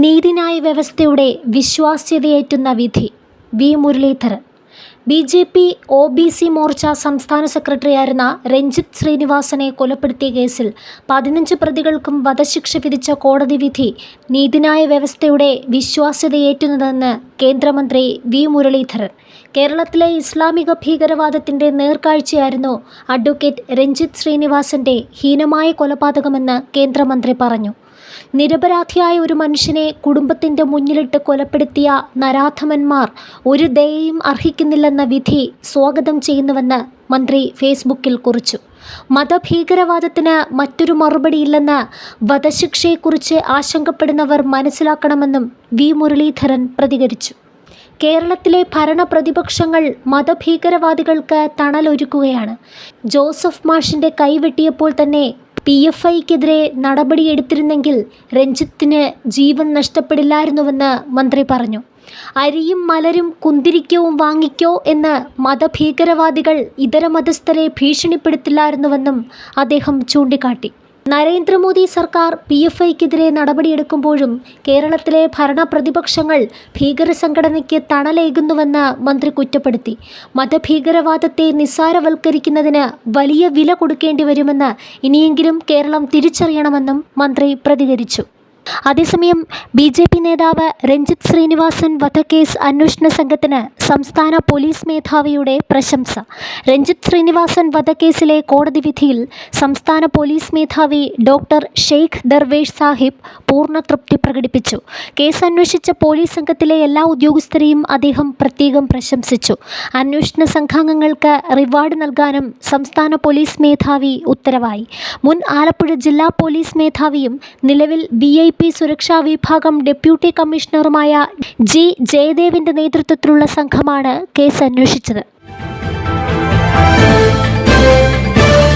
നീതിന്യായ വ്യവസ്ഥയുടെ വിശ്വാസ്യതയേറ്റുന്ന വിധി. V. Muraleedharan. B. J. P. O B C Morcha സംസ്ഥാന സെക്രട്ടറിയായിരുന്ന രഞ്ജിത്ത് ശ്രീനിവാസനെ കൊലപ്പെടുത്തിയ കേസിൽ പതിനഞ്ച് പ്രതികൾക്കും വധശിക്ഷ വിധിച്ച കോടതി വിധി നീതിന്യായ വ്യവസ്ഥയുടെ വിശ്വാസ്യതയേറ്റുന്നതെന്ന് കേന്ദ്രമന്ത്രി വി. മുരളീധരൻ. കേരളത്തിലെ ഇസ്ലാമിക ഭീകരവാദത്തിന്റെ നേർക്കാഴ്ചയായിരുന്നു അഡ്വക്കേറ്റ് രഞ്ജിത്ത് ശ്രീനിവാസന്റെ ഹീനമായ കൊലപാതകമെന്ന് കേന്ദ്രമന്ത്രി പറഞ്ഞു. നിരപരാധിയായ ഒരു മനുഷ്യനെ കുടുംബത്തിന്റെ മുന്നിലിട്ട് കൊലപ്പെടുത്തിയ നരാധമന്മാർ ഒരു ദയയും അർഹിക്കുന്നില്ലെന്ന വിധി സ്വാഗതം ചെയ്യുന്നുവെന്ന് മന്ത്രി ഫേസ്ബുക്കിൽ കുറിച്ചു. മതഭീകരവാദത്തിന് മറ്റൊരു മറുപടിയില്ലെന്ന് വധശിക്ഷയെക്കുറിച്ച് ആശങ്കപ്പെടുന്നവർ മനസ്സിലാക്കണമെന്നും വി. മുരളീധരൻ പ്രതികരിച്ചു. കേരളത്തിലെ ഭരണ പ്രതിപക്ഷങ്ങൾ മതഭീകരവാദികൾക്ക് തണലൊരുക്കുകയാണ്. ജോസഫ് മാഷിന്റെ കൈവെട്ടിയപ്പോൾ തന്നെ പി എഫ് ഐക്കെതിരെ നടപടിയെടുത്തിരുന്നെങ്കിൽ രഞ്ജിത്തിന് ജീവൻ നഷ്ടപ്പെടില്ലായിരുന്നുവെന്ന് മന്ത്രി പറഞ്ഞു. അരിയും മലരും കുന്തിരിക്കവും വാങ്ങിക്കോ എന്ന് മതഭീകരവാദികൾ ഇതര മതസ്ഥരെ ഭീഷണിപ്പെടുത്തില്ലായിരുന്നുവെന്നും അദ്ദേഹം ചൂണ്ടിക്കാട്ടി. നരേന്ദ്രമോദി സർക്കാർ പി എഫ് ഐക്കെതിരെ നടപടിയെടുക്കുമ്പോഴും കേരളത്തിലെ ഭരണപ്രതിപക്ഷങ്ങൾ ഭീകര സംഘടനയ്ക്ക് തണലേകുന്നുവെന്ന് മന്ത്രി കുറ്റപ്പെടുത്തി. മതഭീകരവാദത്തെ നിസ്സാരവൽക്കരിക്കുന്നതിന് വലിയ വില കൊടുക്കേണ്ടി വരുമെന്ന് ഇനിയെങ്കിലും കേരളം തിരിച്ചറിയണമെന്നും മന്ത്രി പ്രതികരിച്ചു. അതേസമയം ബി ജെ പി നേതാവ് രഞ്ജിത്ത് ശ്രീനിവാസൻ വധക്കേസ് അന്വേഷണ സംഘത്തിന് സംസ്ഥാന പോലീസ് മേധാവിയുടെ പ്രശംസ. രഞ്ജിത്ത് ശ്രീനിവാസൻ വധക്കേസിലെ കോടതി വിധിയിൽ സംസ്ഥാന പോലീസ് മേധാവി ഡോക്ടർ ഷെയ്ഖ് ദർവേഷ് സാഹിബ് പൂർണ തൃപ്തി പ്രകടിപ്പിച്ചു. കേസ് അന്വേഷിച്ച പോലീസ് സംഘത്തിലെ എല്ലാ ഉദ്യോഗസ്ഥരെയും അദ്ദേഹം പ്രത്യേകം പ്രശംസിച്ചു. അന്വേഷണ സംഘാംഗങ്ങൾക്ക് റിവാർഡ് നൽകാനും സംസ്ഥാന പോലീസ് മേധാവി ഉത്തരവായി. മുൻ ആലപ്പുഴ ജില്ലാ പോലീസ് മേധാവിയും നിലവിൽ വി ഐ പി സുരക്ഷാ വിഭാഗം ഡെപ്യൂട്ടി കമ്മീഷണറുമായ ജി ജയദേവിന്റെ നേതൃത്വത്തിലുള്ള സംഘമാണ് കേസ് അന്വേഷിച്ചത്.